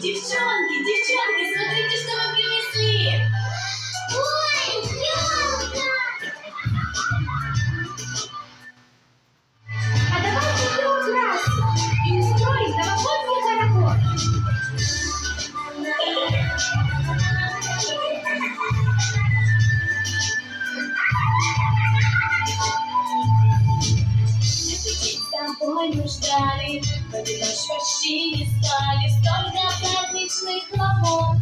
Девчонки, девчонки, смотрите, что вы принесли! Мы ждали, Победаешь почти не стали, Столько праздничных хлопот.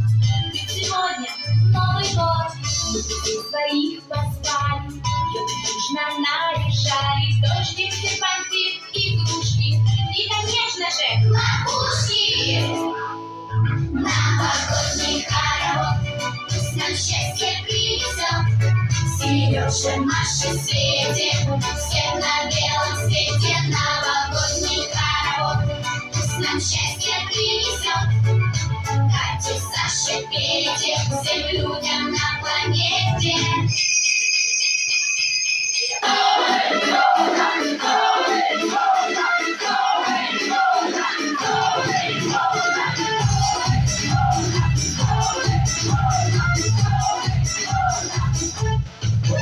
Ведь сегодня Новый год, мы детей своих позвали, Елки дружно наряжались, Дождик, серпантин, игрушки И, конечно же, Лапушки! Новогодний хоровод Пусть нам счастье принесет Сережа, Маша, Свете Все на белом свете Саше, Пете Всем людям на планете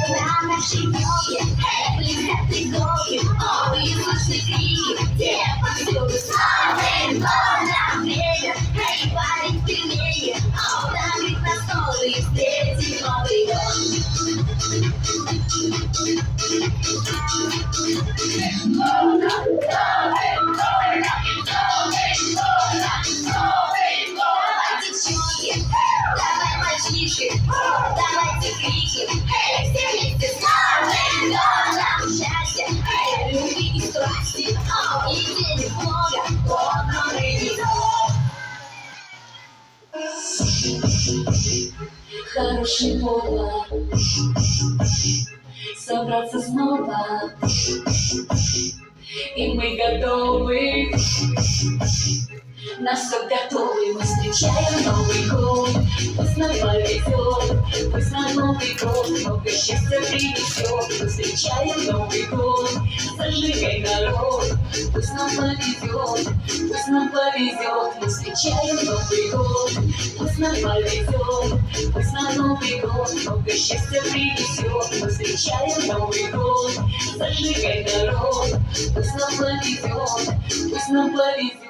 На нашей елке блестят иголки, новые звучные крики, те повсюду с хороший повод Собраться снова. И мы готовы. Нас все готовы, мы встречаем Новый год пусть нам Новый год Много счастья принесет встречаем Новый год Зажигай народ, пусть нам повезет Пусть нам повезет, мы встречаем Новый год Пусть нам повезет, пусть нам Новый год Много счастья принесет Мы встречаем Новый год Зажигай народ, пусть нам повезет Пусть нам повезет